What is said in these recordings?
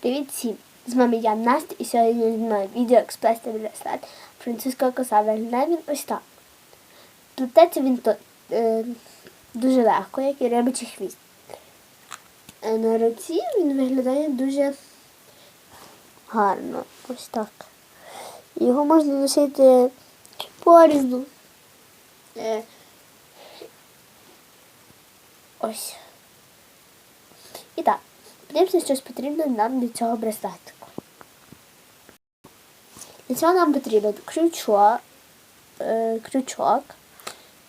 Привіт всім! З вами я Настя і сьогодні зі мною відео експрес та браслет французького коса. Виглядає він ось так. Плететься він то, е, дуже легко, як і рибичий хвіст. Е, на руці він виглядає дуже гарно. Ось так. Його можна носити порізну. Е, ось. І так, подивимося, що потрібно нам для цього браслетику. Для цього нам потрібен крючок, е, крючок,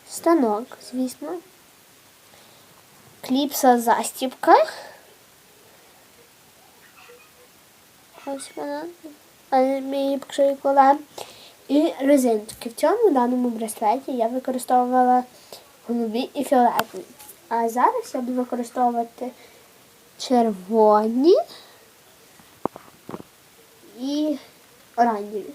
станок, звісно, кліпса застібка. Ось вона. Ми її поки. І резиночки. В цьому даному браслеті я використовувала голубі і фіолетові. А зараз я буду використовувати червоні і оранжеві.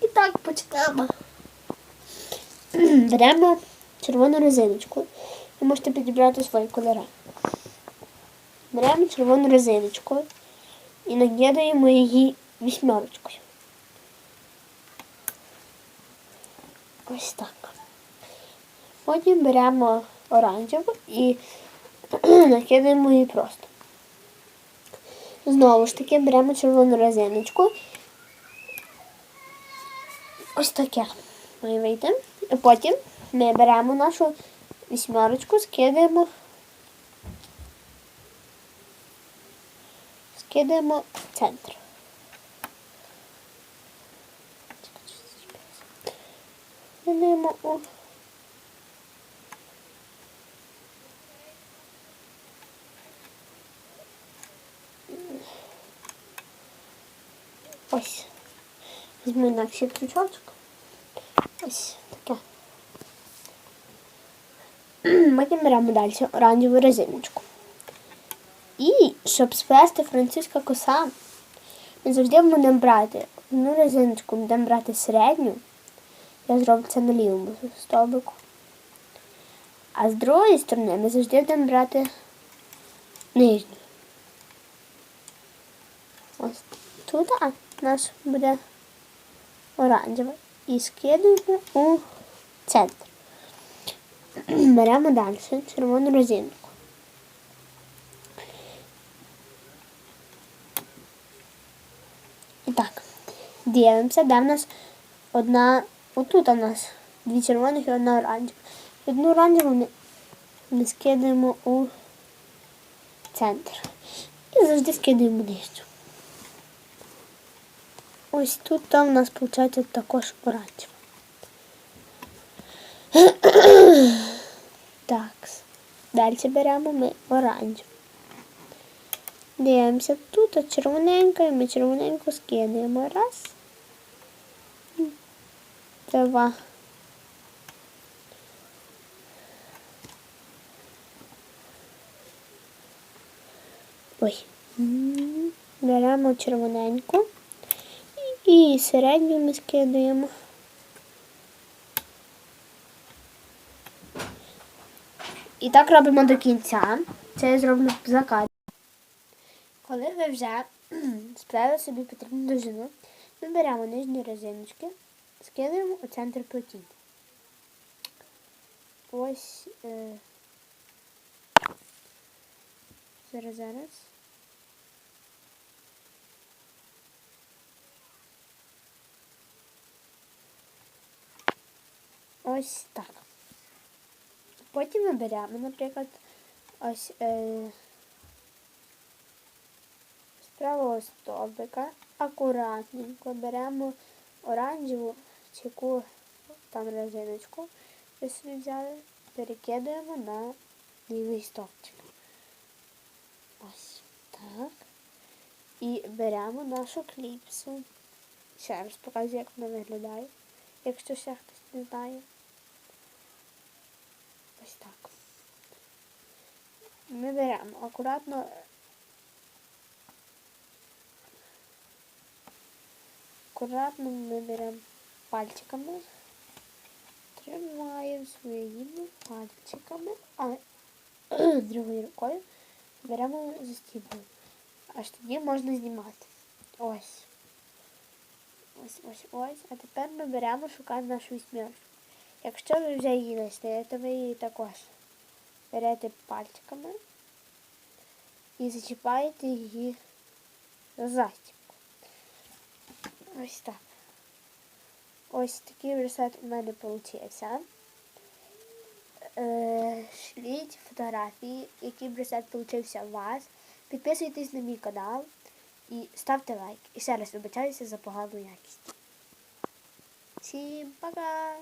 І так почнемо. Беремо червону резиночку. Ви можете підібрати свої кольори. Беремо червону резиночку і накидаємо її вісьмерочкою. Ось так. Потім беремо оранжеву і накидаємо її просто. Знову ж таки беремо червону резиночку. Ось таке має вийти. Потім ми беремо нашу вісьмерочку, скидаємо. Скидаємо в центр. Скидаємо у Ось. Візьму інакший крючочок. Ось таке. Потім беремо далі оранжеву резиночку. І щоб сплести французька коса, ми завжди будемо брати одну резиночку, будемо брати середню. Я зроблю це на лівому стовбику. А з другої сторони ми завжди будемо брати нижню. Ось тут у нас буде оранжева. І скидуємо у центр. Беремо далі червону резинку. І так, дивимося, де в нас одна, отут у нас дві червоних і одна оранжева. Одну оранжеву ми, ми скидаємо у центр. І завжди скидаємо нижню. Ось тут там у нас виходить також оранжева. Так. Далі беремо ми оранжеву. Дивимося тут от червоненька, і ми червоненьку скидаємо. Раз. Два. Ой. Беремо червоненьку і середню ми скидаємо. І так робимо до кінця. Це я зроблю за кадром. Коли ви вже справили собі потрібну довжину, ми беремо нижні резиночки, скидаємо у центр плетіння. Ось е, зараз зараз. Ось так. Потім ми беремо, наприклад, ось е, з правого стовбика акуратненько беремо оранжеву чи яку там резиночку, ви собі взяли, перекидаємо на лівий стовпчик. Ось так. І беремо нашу кліпсу. Ще раз показую, як вона виглядає, якщо ще хтось не знає. Ось так. Ми беремо акуратно. Акуратно ми беремо пальчиками, тримаємо своїми пальчиками, а другою рукою беремо застібуємо. Аж тоді можна знімати. Ось. Ось, ось, ось. А тепер ми беремо шукаємо нашу вісьмірку. Якщо ви вже її знайшли, то ви її також берете пальчиками і зачіпаєте її за застібку. Ось так. Ось такий рецепт у мене получився. Е, шліть фотографії, який рецепт получився у вас. Підписуйтесь на мій канал і ставте лайк. І ще раз вибачаюся за погану якість. Всім пока!